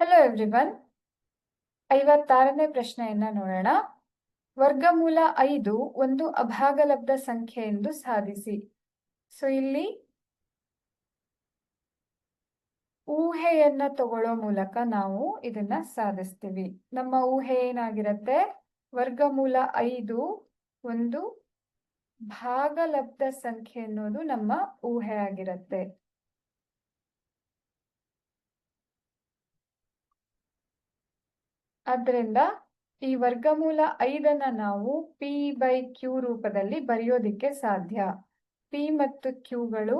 Hello everyone ಐವತ್ತಾರನೇ ಪ್ರಶ್ನೆಯನ್ನ ನೋಡೋಣ. ವರ್ಗಮೂಲ ಐದು ಒಂದು ಅಭಾಗಲಬ್ಧ ಸಂಖ್ಯೆ ಎಂದು ಸಾಧಿಸಿ. ಸೊ ಇಲ್ಲಿ ಊಹೆಯನ್ನ ತಗೊಳ್ಳೋ ಮೂಲಕ ನಾವು ಇದನ್ನ ಸಾಧಿಸ್ತೀವಿ. ನಮ್ಮ ಊಹೆ ಏನಾಗಿರತ್ತೆ? ವರ್ಗಮೂಲ ಐದು ಒಂದು ಭಾಗಲಬ್ಧ ಸಂಖ್ಯೆ ಅನ್ನೋದು ನಮ್ಮ ಊಹೆ ಆಗಿರತ್ತೆ. ಆದ್ದರಿಂದ ಈ ವರ್ಗಮೂಲ ಐದನ್ನ ನಾವು ಪಿ ಬೈ ಕ್ಯೂ ರೂಪದಲ್ಲಿ ಬರೆಯೋದಿಕ್ಕೆ ಸಾಧ್ಯ. ಪಿ ಮತ್ತು ಕ್ಯೂಗಳು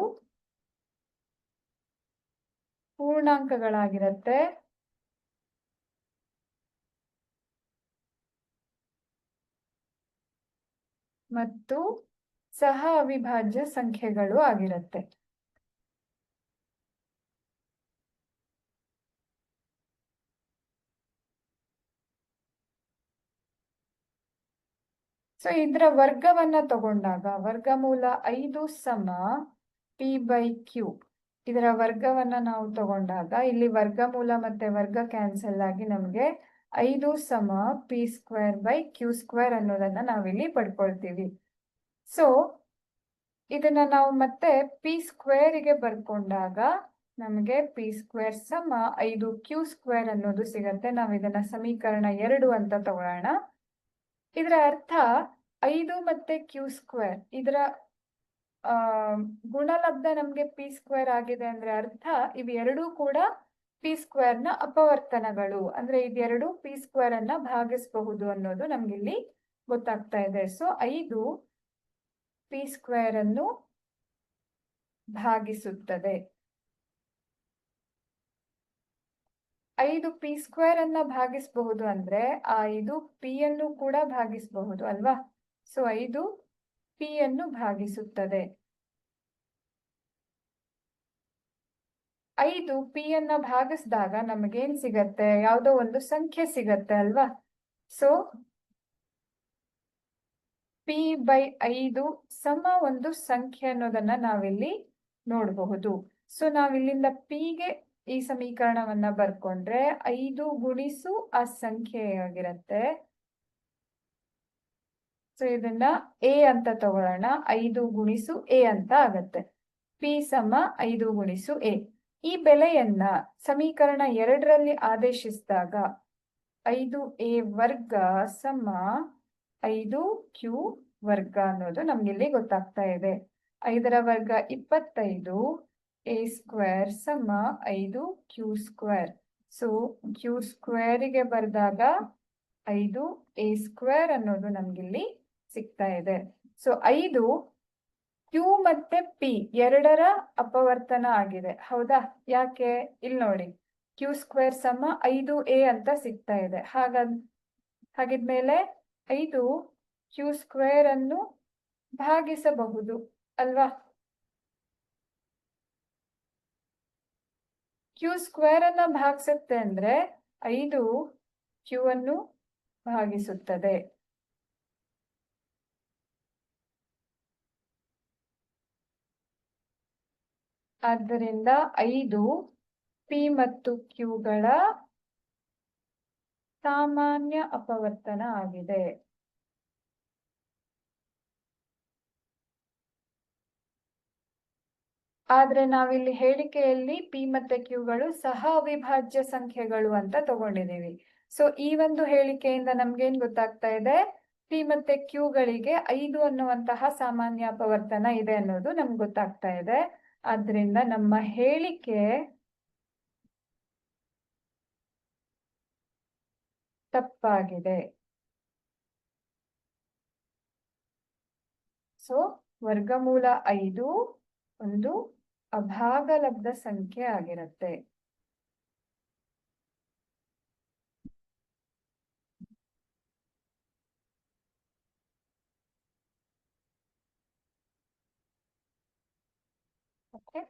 ಪೂರ್ಣಾಂಕಗಳಾಗಿರತ್ತೆ. ಮತ್ತು ಸಹ ಅವಿಭಾಜ್ಯ ಸಂಖ್ಯೆಗಳು ಆಗಿರತ್ತೆ. ಸೊ ಇದರ ವರ್ಗವನ್ನ ತಗೊಂಡಾಗ ವರ್ಗಮೂಲ ಐದು ಸಮ ಪಿ ಬೈ ಕ್ಯೂ ಇದರ ವರ್ಗವನ್ನ ನಾವು ತಗೊಂಡಾಗ ಇಲ್ಲಿ ವರ್ಗಮೂಲ ಮತ್ತೆ ವರ್ಗ ಕ್ಯಾನ್ಸಲ್ ಆಗಿ ನಮಗೆ ಐದು ಸಮ p square by q square ಅನ್ನೋದನ್ನ ನಾವಿಲ್ಲಿ ಪಡ್ಕೊಳ್ತೀವಿ. ಸೊ ಇದನ್ನ ನಾವು ಮತ್ತೆ ಪಿ ಸ್ಕ್ವೇರಿಗೆ ಬರ್ಕೊಂಡಾಗ ನಮಗೆ ಪಿ ಸ್ಕ್ವೇರ್ ಸಮ ಐದು ಕ್ಯೂ ಸ್ಕ್ವೇರ್ ಅನ್ನೋದು ಸಿಗತ್ತೆ. ನಾವು ಇದನ್ನ ಸಮೀಕರಣ ಎರಡು ಅಂತ ತಗೊಳ್ಳೋಣ. ಇದರ ಅರ್ಥ ಐದು ಮತ್ತೆ ಕ್ಯೂ ಸ್ಕ್ವೇರ್ ಇದರ ಗುಣಲಬ್ಧ ನಮ್ಗೆ ಪಿ ಸ್ಕ್ವೇರ್ ಆಗಿದೆ ಅಂದ್ರೆ ಅರ್ಥ ಇವೆರಡೂ ಕೂಡ ಪಿ ಸ್ಕ್ವೇರ್ನ ಅಪವರ್ತನಗಳು. ಅಂದ್ರೆ ಇದೆರಡು ಪಿ ಸ್ಕ್ವೇರ್ ಅನ್ನ ಭಾಗಿಸಬಹುದು ಅನ್ನೋದು ನಮ್ಗಿಲ್ಲಿ ಗೊತ್ತಾಗ್ತಾ ಇದೆ. ಸೊ ಐದು ಪಿ ಸ್ಕ್ವೇರ್ ಅನ್ನು ಭಾಗಿಸುತ್ತದೆ. ಐದು ಪಿ ಸ್ಕ್ವೇರ್ ಅನ್ನ ಭಾಗಿಸಬಹುದು ಅಂದ್ರೆ ಐದು ಪಿ ಅನ್ನು ಕೂಡ ಭಾಗಿಸಬಹುದು ಅಲ್ವಾ? ಸೊ ಐದು ಪಿ ಅನ್ನು ಭಾಗಿಸುತ್ತದೆ. ಐದು ಪಿ ಅನ್ನ ಭಾಗಿಸಿದಾಗ ನಮಗೇನ್ ಸಿಗತ್ತೆ? ಯಾವುದೋ ಒಂದು ಸಂಖ್ಯೆ ಸಿಗತ್ತೆ ಅಲ್ವಾ? ಸೊ ಪಿ ಬೈ ಐದು ಸಮ ಒಂದು ಸಂಖ್ಯೆ ಅನ್ನೋದನ್ನ ನಾವಿಲ್ಲಿ ನೋಡಬಹುದು. ಸೊ ನಾವಿಲ್ಲಿಂದ ಪಿಗೆ ಈ ಸಮೀಕರಣವನ್ನ ಬರ್ಕೊಂಡ್ರೆ ಐದು ಗುಣಿಸು ಆ ಸಂಖ್ಯೆ ಆಗಿರತ್ತೆ ಸೊ ಇದನ್ನ ಎ ಅಂತ ತಗೊಳ್ಳೋಣ. ಐದು ಗುಣಿಸು ಎ ಅಂತ ಆಗತ್ತೆ. ಪಿ ಸಮ ಐದು ಗುಣಿಸು ಎ ಈ ಬೆಲೆಯನ್ನ ಸಮೀಕರಣ ಎರಡರಲ್ಲಿ ಆದೇಶಿಸಿದಾಗ ಐದು ಎ ವರ್ಗ ಸಮ ಐದು ಕ್ಯೂ ವರ್ಗ ಅನ್ನೋದು ನಮ್ಗಿಲ್ಲಿ ಗೊತ್ತಾಗ್ತಾ ಇದೆ. ಐದರ ವರ್ಗ ಇಪ್ಪತ್ತೈದು ಎ ಸ್ಕ್ವೇರ್ ಸಮ ಐದು ಕ್ಯೂ ಸ್ಕ್ವೇರ್ ಸೊ ಕ್ಯೂ ಸ್ಕ್ವೇರಿಗೆ ಬರೆದಾಗ ಐದು ಎ ಸ್ಕ್ವೇರ್ ಅನ್ನೋದು ನಮ್ಗಿಲ್ಲಿ ಸಿಗ್ತಾ ಇದೆ. ಸೊ ಐದು ಕ್ಯೂ ಮತ್ತೆ ಪಿ ಎರಡರ ಅಪವರ್ತನ ಆಗಿದೆ. ಹೌದಾ? ಯಾಕೆ? ಇಲ್ಲಿ ನೋಡಿ. ಕ್ಯೂ ಸ್ಕ್ವೇರ್ ಸಮ ಐದು ಎ ಅಂತ ಸಿಗ್ತಾ ಇದೆ. ಹಾಗ ಹಾಗಿದ್ಮೇಲೆ ಐದು ಕ್ಯೂ ಸ್ಕ್ವೇರ್ ಅನ್ನು ಭಾಗಿಸಬಹುದು ಅಲ್ವಾ? ಕ್ಯೂ ಸ್ಕ್ವೇರ್ ಅನ್ನ ಭಾಗಿಸುತ್ತೆ ಅಂದ್ರೆ ಐದು ಕ್ಯೂ ಅನ್ನು ಭಾಗಿಸುತ್ತದೆ. ಆದ್ದರಿಂದ ಐದು ಪಿ ಮತ್ತು ಕ್ಯೂಗಳ ಸಾಮಾನ್ಯ ಅಪವರ್ತನ ಆಗಿದೆ. ಆದ್ರೆ ನಾವಿಲ್ಲಿ ಹೇಳಿಕೆಯಲ್ಲಿ ಪಿ ಮತ್ತೆ ಕ್ಯೂಗಳು ಸಹ ಅವಿಭಾಜ್ಯ ಸಂಖ್ಯೆಗಳು ಅಂತ ತಗೊಂಡಿದ್ದೀವಿ. ಸೊ ಈ ಒಂದು ಹೇಳಿಕೆಯಿಂದ ನಮ್ಗೇನ್ ಗೊತ್ತಾಗ್ತಾ ಇದೆ? ಪಿ ಮತ್ತೆ ಕ್ಯೂಗಳಿಗೆ ಐದು ಅನ್ನುವಂತಹ ಸಾಮಾನ್ಯ ಅಪವರ್ತನ ಇದೆ ಅನ್ನೋದು ನಮ್ಗೆ ಗೊತ್ತಾಗ್ತಾ ಇದೆ. ಆದ್ರಿಂದ ನಮ್ಮ ಹೇಳಿಕೆ ತಪ್ಪಾಗಿದೆ. ಸೊ ವರ್ಗಮೂಲ ಐದು, ಒಂದು ಅಭಾಗಲಬ್ಧ ಸಂಖ್ಯೆ ಆಗಿರುತ್ತೆ. ಓಕೆ.